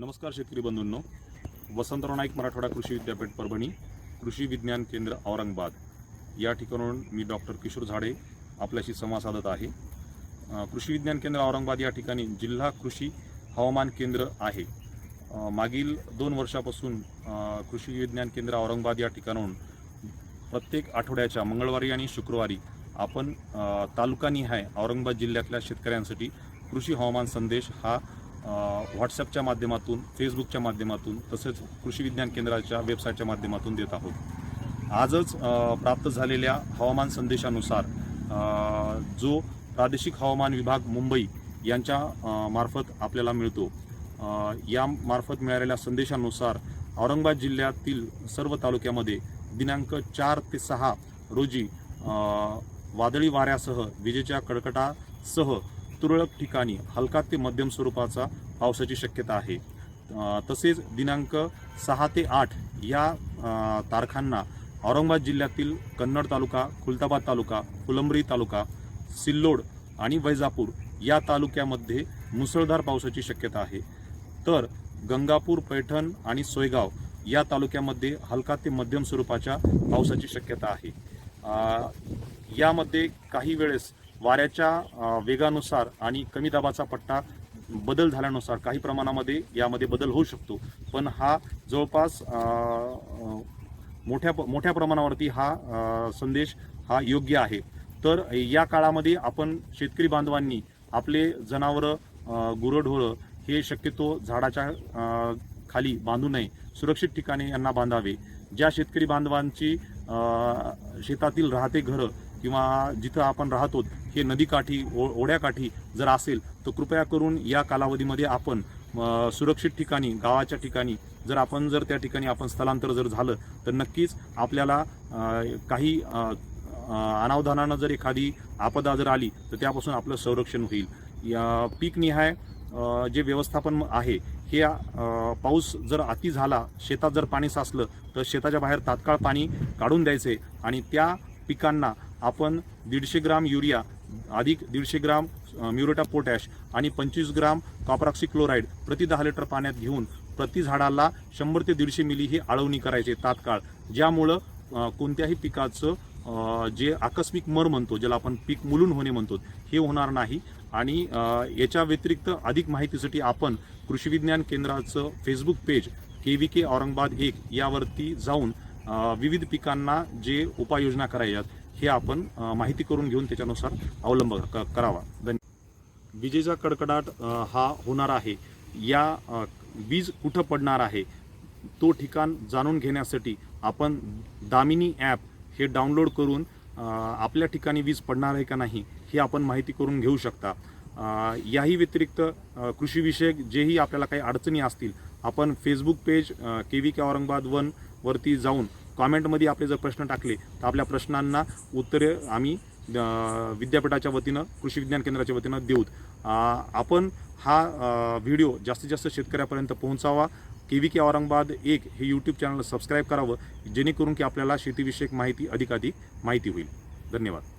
नमस्कार शेतकरी बंधूंनो. वसंतराव नाईक मराठवाडा कृषी विद्यापीठ परभणी कृषी विज्ञान केंद्र औरंगाबाद. या ठिकाणाहून मी डॉक्टर किशोर झाडे आपल्याशी संवाद साधत आहे. कृषी विज्ञान केंद्र औरंगाबाद या ठिकाणी जिल्हा कृषी हवामान केंद्र आहे. मागील दोन वर्षापासून कृषी विज्ञान केंद्र औरंगाबाद या ठिकाणाहून प्रत्येक आठवड्याच्या मंगळवारी आणि शुक्रवारी आपण तालुकानी तालुकानिहाय औरंगाबाद जिल्ह्यातल्या शेतकऱ्यांसाठी कृषी हवामान संदेश हा व्हॉट्सअपच्या व्हॉट्सॲपच्या माध्यमातून फेसबुकच्या माध्यमातून तसेच कृषी विज्ञान केंद्राच्या वेबसाईटच्या माध्यमातून देत आहोत. आजच प्राप्त झालेल्या हवामान संदेशानुसार जो प्रादेशिक हवामान विभाग मुंबई यांच्या मार्फत आपल्याला मिळतो या मार्फत मिळालेल्या संदेशानुसार औरंगाबाद जिल्ह्यातील सर्व तालुक्यामध्ये दिनांक चार ते सहा रोजी वादळी वाऱ्यासह विजेच्या कडकटासह तुरळक ठिकाणी हलका ते मध्यम स्वरूपाचा पावसाची शक्यता आहे. तसेच दिनांक सहा ते आठ या तारखांना औरंगाबाद जिल्ह्यातील कन्नड तालुका खुलताबाद तालुका फुलंब्री तालुका सिल्लोड आणि वैजापूर या तालुक्यामध्ये मुसळधार पावसाची शक्यता आहे. तर गंगापूर पैठण आणि सोयगाव या तालुक्यामध्ये हलका ते मध्यम स्वरूपाच्या पावसाची शक्यता आहे. यामध्ये काही वेळेस वाऱ्याच्या वेगानुसार आणि कमी दाबाचा पट्टा बदल झाल्यानुसार काही प्रमाणामध्ये यामध्ये बदल होऊ शकतो. पण हा जवळपास मोठ्या मोठ्या प्रमाणावरती हा संदेश हा योग्य आहे. तर या काळामध्ये आपण शेतकरी बांधवांनी आपले जनावरं गुरंढोरं हे शक्यतो झाडाच्या खाली बांधू नये. सुरक्षित ठिकाणी यांना बांधावे. ज्या शेतकरी बांधवांची शेतातील राहते घरं किंवा जिथं आपण राहतो हे नदीकाठी ओ ओढ्याकाठी जर असेल तर कृपया करून या कालावधीमध्ये आपण सुरक्षित ठिकाणी गावाच्या ठिकाणी जर आपण जर त्या ठिकाणी आपण स्थलांतर जर झालं तर नक्कीच आपल्याला काही अनावधानानं जर एखादी आपदा जर आली तर त्यापासून आपलं संरक्षण होईल. या पीकनिहाय जे व्यवस्थापन आहे हे पाऊस जर अति झाला शेतात जर पाणी साचलं तर शेताच्या बाहेर तात्काळ पाणी काढून द्यायचे आणि त्या पिकांना आपण दीडशे ग्राम युरिया अधिक दीडशे ग्राम म्युरेटा पोटॅश आणि पंचवीस ग्राम कॉपरॉक्सी क्लोराईड प्रति दहा लिटर पाण्यात घेऊन प्रति झाडाला शंभर ते दीडशे मिली ही आळवणी करायचे तात्काळ. ज्यामुळं कोणत्याही पिकाचं जे आकस्मिक मर म्हणतो ज्याला आपण पीक मुलून होणे म्हणतो हे होणार नाही. आणि याच्या व्यतिरिक्त अधिक माहितीसाठी आपण कृषी विज्ञान केंद्राचं Facebook page K V K Aurangabad एक यावरती जाऊन विविध पिकांना जे उपाययोजना करायच्यात हे आपण माहिती करून घेऊन त्याच्यानुसार अवलंब क- करावा. धन्य विजेचा कडकडाट हा होणार आहे. या वीज कुठं पडणार आहे? तो ठिकाण जाणून घेण्यासाठी आपण दामिनी ॲप हे डाउनलोड करून आपल्या ठिकाणी वीज पडणार आहे का नाही ही आपण माहिती करून घेऊ शकता. याही व्यतिरिक्त कृषीविषयक जेही आपल्याला काही अडचणी असतील आपण Facebook page K V K Aurangabad one वरती जाऊन कॉमेंटमध्ये आपले जर प्रश्न टाकले तर आपल्या प्रश्नांना उत्तरे आम्ही विद्यापीठाच्या वतीनं कृषी विज्ञान केंद्राच्या वतीनं देऊत आपण हा व्हिडिओ जास्तीत जास्त शेतकऱ्यापर्यंत पोहोचावा. के व्ही के औरंगाबाद एक हे यूट्यूब चॅनल सबस्क्राईब करावं जेणेकरून की आपल्याला शेतीविषयक माहिती अधिकाधिक माहिती होईल. धन्यवाद.